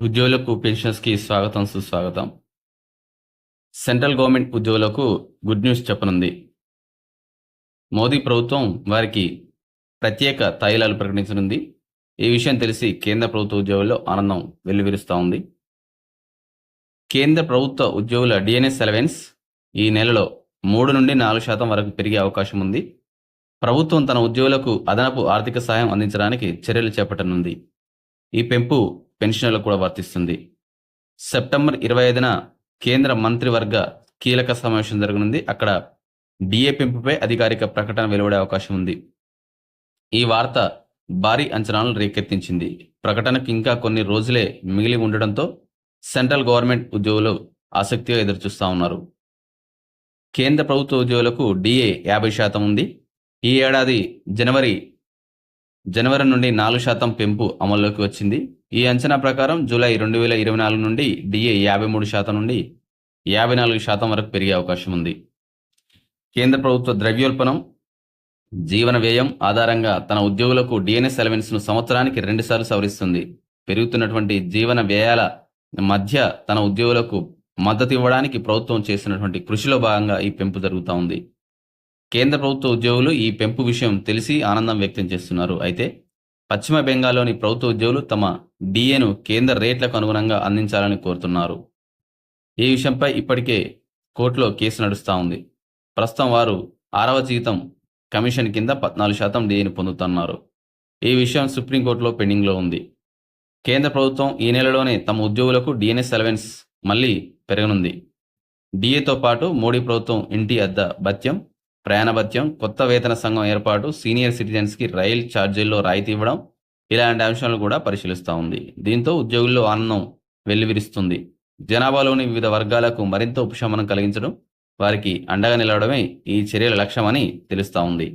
ఉద్యోగులకు పెన్షన్స్కి స్వాగతం సుస్వాగతం. సెంట్రల్ గవర్నమెంట్ ఉద్యోగులకు గుడ్ న్యూస్ చెప్పనుంది. మోదీ ప్రభుత్వం వారికి ప్రత్యేక తైలాలు ప్రకటించనుంది. ఈ విషయం తెలిసి కేంద్ర ప్రభుత్వ ఉద్యోగుల్లో ఆనందం వెల్లువిరుస్తూ ఉంది. కేంద్ర ప్రభుత్వ ఉద్యోగుల డిఎన్ఎస్ అలవెన్స్ ఈ నెలలో మూడు నుండి నాలుగు శాతం వరకు పెరిగే అవకాశం ఉంది. ప్రభుత్వం తన ఉద్యోగులకు అదనపు ఆర్థిక సహాయం అందించడానికి చర్యలు చేపట్టనుంది. ఈ పెంపు పెన్షన్లకు కూడా వర్తిస్తుంది. సెప్టెంబర్ ఇరవై ఐదున కేంద్ర మంత్రివర్గ కీలక సమావేశం జరగనుంది. అక్కడ డిఏ పెంపుపై అధికారిక ప్రకటన వెలువడే అవకాశం ఉంది. ఈ వార్త భారీ అంచనాలను రేకెత్తించింది. ప్రకటనకు ఇంకా కొన్ని రోజులే మిగిలి ఉండడంతో సెంట్రల్ గవర్నమెంట్ ఉద్యోగులు ఆసక్తిగా ఎదురుచూస్తూ ఉన్నారు. కేంద్ర ప్రభుత్వ ఉద్యోగులకు డిఏ యాభై శాతం ఉంది. ఈ ఏడాది జనవరి జనవరి నుండి నాలుగు శాతం పెంపు అమల్లోకి వచ్చింది. ఈ అంచనా ప్రకారం జూలై రెండు వేల ఇరవై నాలుగు నుండి డిఏ యాభై మూడు శాతం నుండి యాభై నాలుగు శాతం వరకు పెరిగే అవకాశం ఉంది. కేంద్ర ప్రభుత్వ ద్రవ్యోల్పణం జీవన వ్యయం ఆధారంగా తన ఉద్యోగులకు డిఎన్ఎస్ అలవెన్స్ను సంవత్సరానికి రెండుసార్లు సవరిస్తుంది. పెరుగుతున్నటువంటి జీవన వ్యయాల మధ్య తన ఉద్యోగులకు మద్దతు ఇవ్వడానికి ప్రభుత్వం చేసినటువంటి కృషిలో భాగంగా ఈ పెంపు జరుగుతూ ఉంది. కేంద్ర ప్రభుత్వ ఉద్యోగులు ఈ పెంపు విషయం తెలిసి ఆనందం వ్యక్తం చేస్తున్నారు. అయితే పశ్చిమ బెంగాల్లోని ప్రభుత్వ ఉద్యోగులు తమ డిఏను కేంద్ర రేట్లకు అనుగుణంగా అందించాలని కోరుతున్నారు. ఈ విషయంపై ఇప్పటికే కోర్టులో కేసు నడుస్తూ ఉంది. ప్రస్తుతం వారు ఆరవ జీతం కమిషన్ కింద పద్నాలుగు శాతం డిఏని పొందుతున్నారు. ఈ విషయం సుప్రీంకోర్టులో పెండింగ్లో ఉంది. కేంద్ర ప్రభుత్వం ఈ నెలలోనే తమ ఉద్యోగులకు డిఎన్ఎస్ అలవెన్స్ మళ్ళీ పెరగనుంది. డిఏతో పాటు మోడీ ప్రభుత్వం ఇంటి అద్దె భత్యం ప్రయాణ భత్యం కొత్త వేతన సంఘం ఏర్పాటు సీనియర్ సిటిజన్స్కి రైల్ ఛార్జీల్లో రాయితీ ఇవ్వడం ఇలాంటి అంశాలను కూడా పరిశీలిస్తూ ఉంది. దీంతో ఉద్యోగుల్లో ఆనందం వెల్లివిరుస్తుంది. జనాభాలోని వివిధ వర్గాలకు మరింత ఉపశమనం కలిగించడం వారికి అండగా నిలవడమే ఈ చర్యల లక్ష్యమని తెలుస్తూ ఉంది.